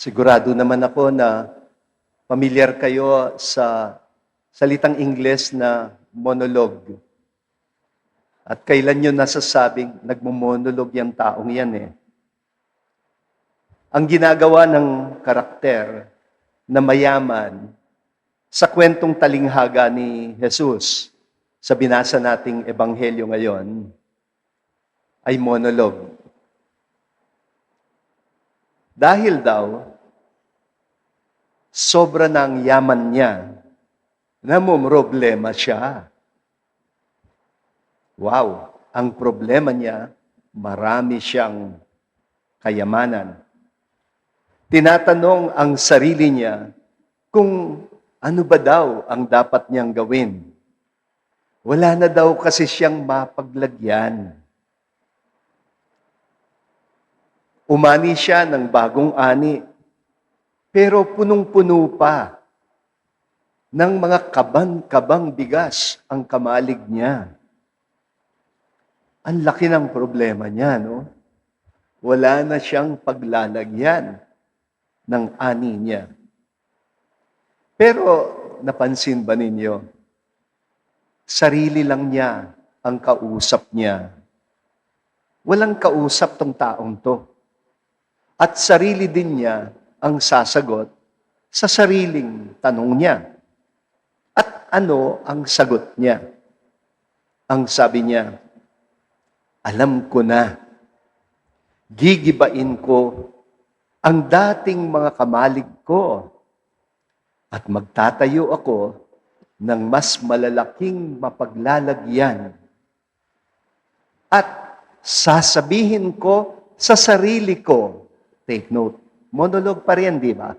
Sigurado naman ako na pamilyar kayo sa salitang Ingles na monologue. At kailan nyo nasasabing nagmumonolog yung taong yan eh. Ang ginagawa ng karakter na mayaman sa kwentong talinghaga ni Jesus sa binasa nating ebanghelyo ngayon ay monologue. Dahil daw, sobra ng yaman niya, namumroblema siya. Wow, ang problema niya, marami siyang kayamanan. Tinatanong ang sarili niya kung ano ba daw ang dapat niyang gawin. Wala na daw kasi siyang mapaglagyan. Umani siya ng bagong ani, pero punong-puno pa ng mga kabang-kabang bigas ang kamalig niya. Ang laki ng problema niya, no? Wala na siyang paglalagyan ng ani niya. Pero napansin ba ninyo? Sarili lang niya ang kausap niya. Walang kausap tong taong to. At sarili din niya ang sasagot sa sariling tanong niya. At ano ang sagot niya? Ang sabi niya, alam ko na, gigibain ko ang dating mga kamalig ko at magtatayo ako ng mas malalaking mapaglalagyan. At sasabihin ko sa sarili ko, take note, monologue pa rin, di ba?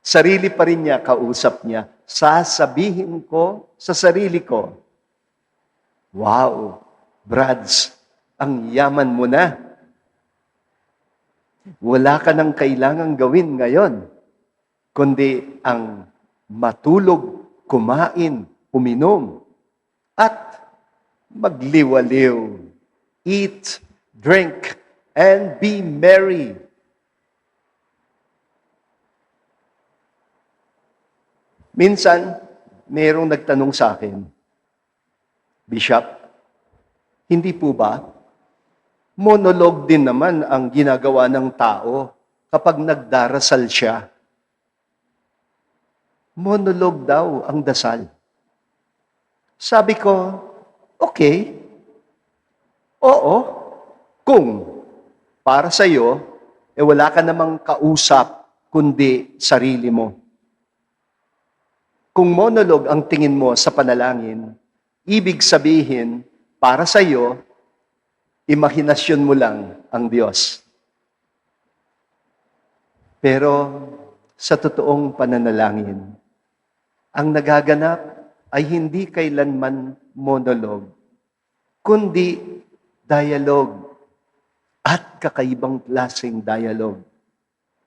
Sarili pa rin niya, kausap niya, sasabihin ko sa sarili ko, wow, Brads, ang yaman mo na. Wala ka nang kailangang gawin ngayon, kundi ang matulog, kumain, uminom, at magliwaliw. Eat, drink, and be merry. Minsan, mayroong nagtanong sa akin, Bishop, hindi po ba? Monolog din naman ang ginagawa ng tao kapag nagdarasal siya. Monolog daw ang dasal. Sabi ko, okay. Oo. Kung para sa iyo, eh wala ka namang kausap kundi sarili mo. Kung monolog ang tingin mo sa panalangin, ibig sabihin, para sa iyo, imahinasyon mo lang ang Diyos. Pero sa totoong pananalangin, ang nagaganap ay hindi kailanman monolog, kundi dialogue at kakaibang klaseng dialogue.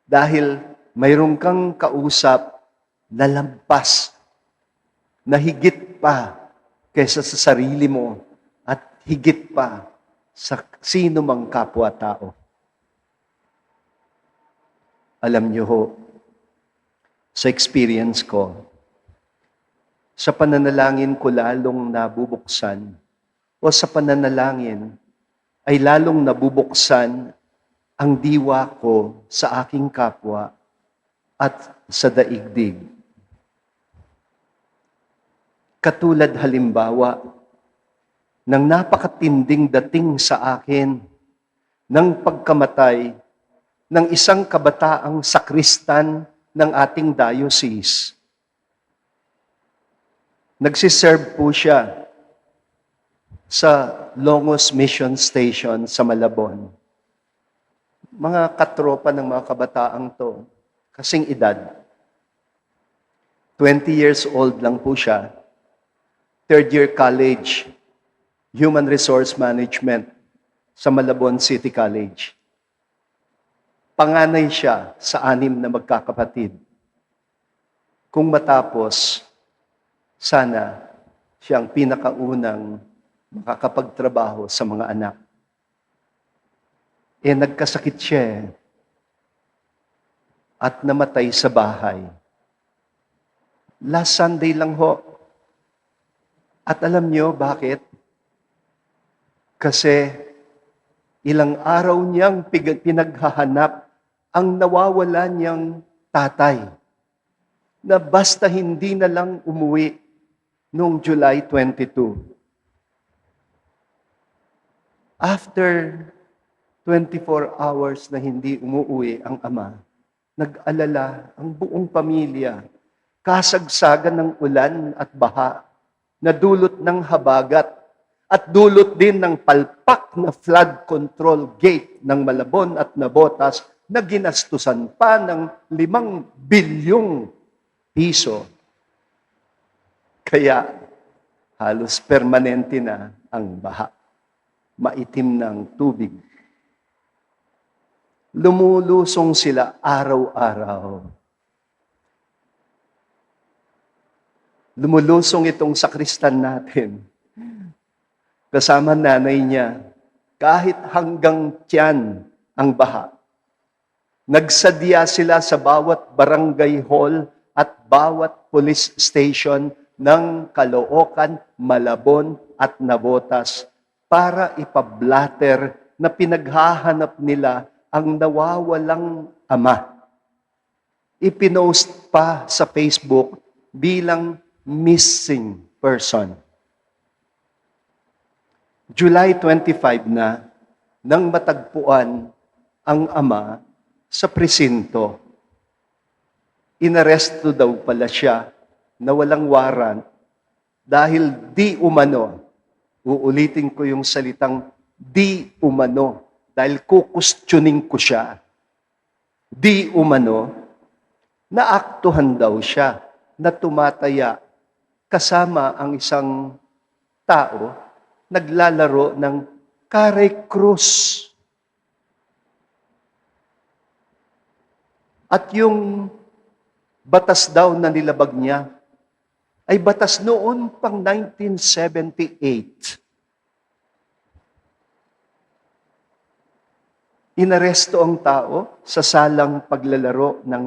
Dahil mayroon kang kausap na lampas, na higit pa kaysa sa sarili mo at higit pa sa sino mang kapwa-tao. Alam niyo ho, sa experience ko, sa pananalangin ko lalong nabubuksan o sa pananalangin ay lalong nabubuksan ang diwa ko sa aking kapwa at sa daigdig. Katulad halimbawa ng napakatinding dating sa akin ng pagkamatay ng isang kabataang sakristan ng ating diocese. Nagsiserve po siya sa Longos Mission Station sa Malabon. Mga katropa ng mga kabataang to, kasing edad. 20 years old lang po siya. Third year college, Human Resource Management sa Malabon City College. Panganay siya sa anim na magkakapatid. Kung matapos, sana siya ang pinakaunang makakapagtrabaho sa mga anak. Eh, nagkasakit siya eh. at namatay sa bahay. Last Sunday lang ho. At alam nyo bakit? Kasi ilang araw niyang pinaghahanap ang nawawala niyang tatay na basta hindi na lang umuwi noong July 22. After 24 hours na hindi umuwi ang ama, nag-alala ang buong pamilya. Kasagsagan ng ulan at baha na dulot ng habagat at dulot din ng palpak na flood control gate ng Malabon at Nabotas na ginastusan pa ng limang bilyong piso. Kaya halos permanente na ang baha. Maitim na tubig. Lumulusong sila araw-araw. Lumulusong itong sakristan natin. Kasama nanay niya, kahit hanggang tiyan ang baha. Nagsadya sila sa bawat barangay hall at bawat police station ng Caloocan, Malabon at Navotas para ipablatter na pinaghahanap nila ang nawawalang ama. Ipinost pa sa Facebook bilang missing person. July 25 na nang matagpuan ang ama sa presinto. Inaresto daw pala siya na walang warrant dahil di umano, uulitin ko yung salitang di umano, dahil kukustyunin ko siya. Di umano, naaktuhan daw siya na tumataya kasama ang isang tao naglalaro ng kare krus. At yung batas daw na nilabag niya ay batas noon pang 1978. Inaresto ang tao sa salang paglalaro ng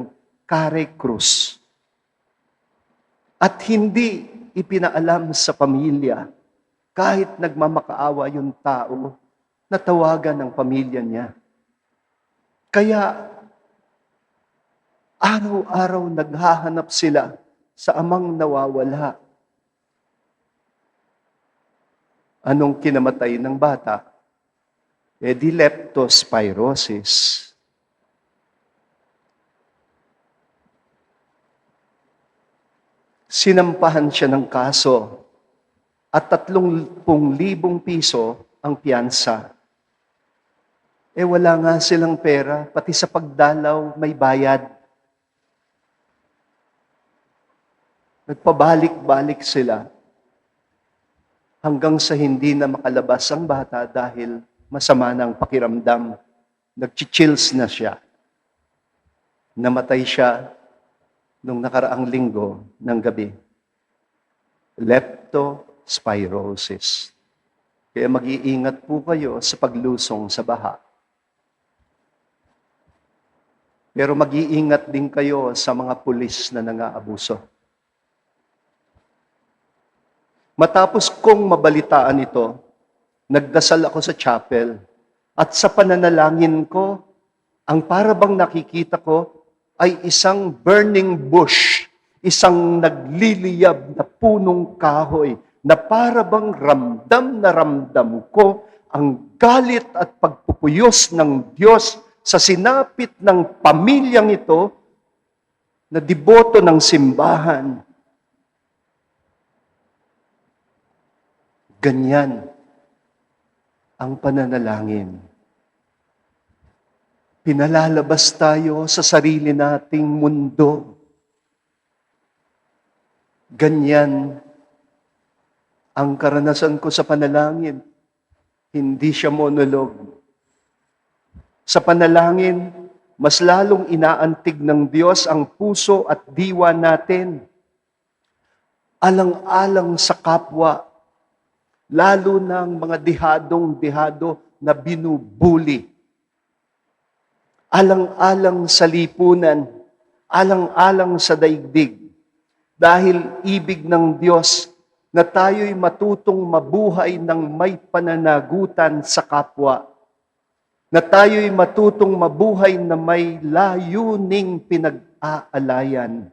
kare krus. At hindi ipinaalam sa pamilya kahit nagmamakaawa yung tao na tawagan ng pamilya niya. Kaya araw-araw naghahanap sila sa amang nawawala. Anong kinamatay ng bata? E di leptospirosis. Sinampahan siya ng kaso at tatlong libong piso ang piyansa. Eh wala nga silang pera, pati sa pagdalaw may bayad. Nagpabalik-balik sila hanggang sa hindi na makalabas ang bata dahil masama ng pakiramdam. Nagchichills na siya. Namatay siya nung nakaraang linggo ng gabi. Leptospirosis. Kaya mag-iingat po kayo sa paglusong sa baha. Pero mag-iingat din kayo sa mga pulis na nangaabuso. Matapos kong mabalitaan ito, nagdasal ako sa chapel at sa pananalangin ko, ang parabang nakikita ko ay isang burning bush, isang nagliliyab na punong kahoy na parabang ramdam na ramdam ko ang galit at pagpupuyos ng Diyos sa sinapit ng pamilyang ito na deboto ng simbahan. Ganyan ang pananalangin. Pinalalabas tayo sa sarili nating mundo. Ganyan ang karanasan ko sa panalangin. Hindi siya monolog. Sa panalangin, mas lalong inaantig ng Diyos ang puso at diwa natin. Alang-alang sa kapwa, lalo ng mga dihadong-dihado na binubuli. Alang-alang sa lipunan, alang-alang sa daigdig dahil ibig ng Diyos na tayo'y matutong mabuhay ng may pananagutan sa kapwa, na tayo'y matutong mabuhay na may layuning pinag-aalayan.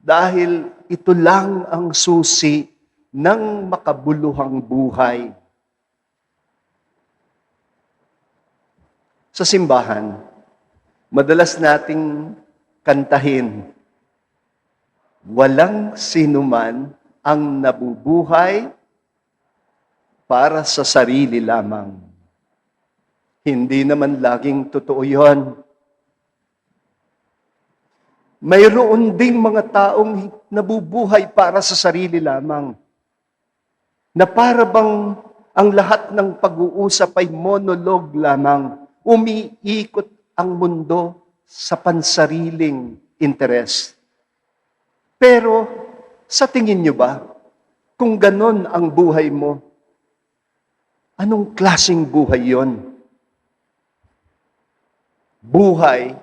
Dahil ito lang ang susi ng makabuluhang buhay. Sa simbahan, madalas nating kantahin, walang sinuman ang nabubuhay para sa sarili lamang. Hindi naman laging totoo yon. Mayroon ding mga taong nabubuhay para sa sarili lamang. Na para bang ang lahat ng pag-uusap ay monolog lamang. Umiikot ang mundo sa pansariling interes. Pero sa tingin nyo ba, kung ganon ang buhay mo, anong klasing buhay yon? Buhay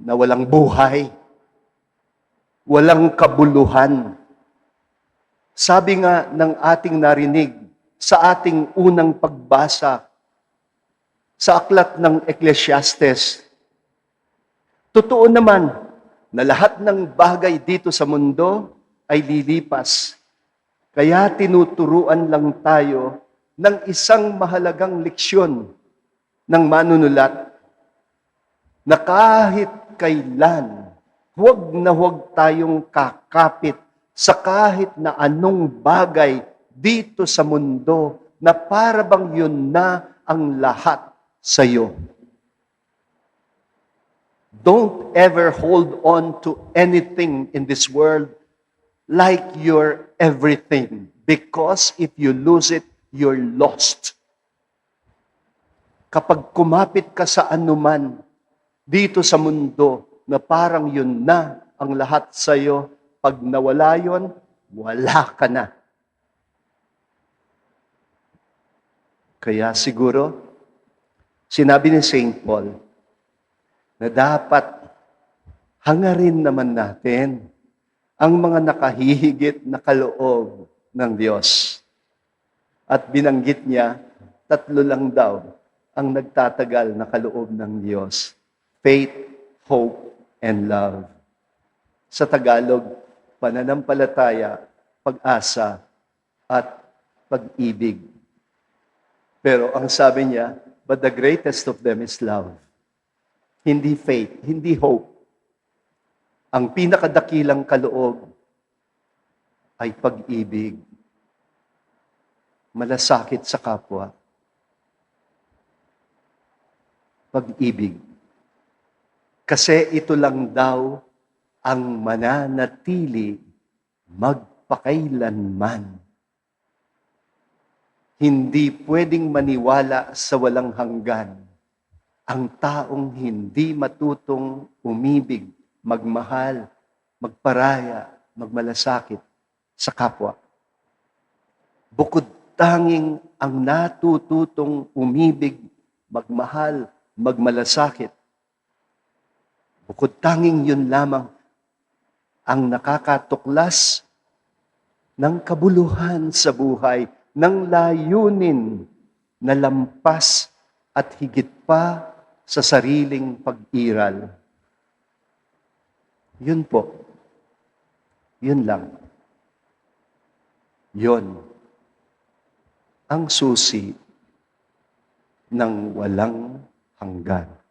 na walang buhay, walang kabuluhan. Sabi nga ng ating narinig sa ating unang pagbasa sa aklat ng Ecclesiastes, totoo naman na lahat ng bagay dito sa mundo ay lilipas. Kaya tinuturuan lang tayo ng isang mahalagang leksyon ng manunulat na kahit kailan, huwag na huwag tayong kakapit sa kahit na anong bagay dito sa mundo na para bang yun na ang lahat sa iyo. Don't ever hold on to anything in this world like you're everything. Because if you lose it, you're lost. Kapag kumapit ka sa anuman dito sa mundo na parang yun na ang lahat sa iyo, pag nawala yon, wala ka na. Kaya siguro, sinabi ni St. Paul, na dapat hangarin naman natin ang mga nakahihigit na kaloob ng Diyos. At binanggit niya, tatlo lang daw ang nagtatagal na kaloob ng Diyos. Faith, hope, and love. Sa Tagalog, pananampalataya, pag-asa, at pag-ibig. Pero ang sabi niya, but the greatest of them is love hindi faith, hindi hope. Ang pinakadakilang kaloob ay pag-ibig. Malasakit sa kapwa. Pag-ibig. Kasi ito lang daw ang mananatili magpakailanman. Hindi pwedeng maniwala sa walang hanggan ang taong hindi matutong umibig, magmahal, magparaya, magmalasakit sa kapwa. Bukod tanging ang natututong umibig, magmahal, magmalasakit. Bukod tanging yun lamang ang nakakatuklas ng kabuluhan sa buhay, ng layunin na lampas at higit pa sa sariling pag-iral. Yun po. Yun lang. Yun ang susi ng walang hanggan.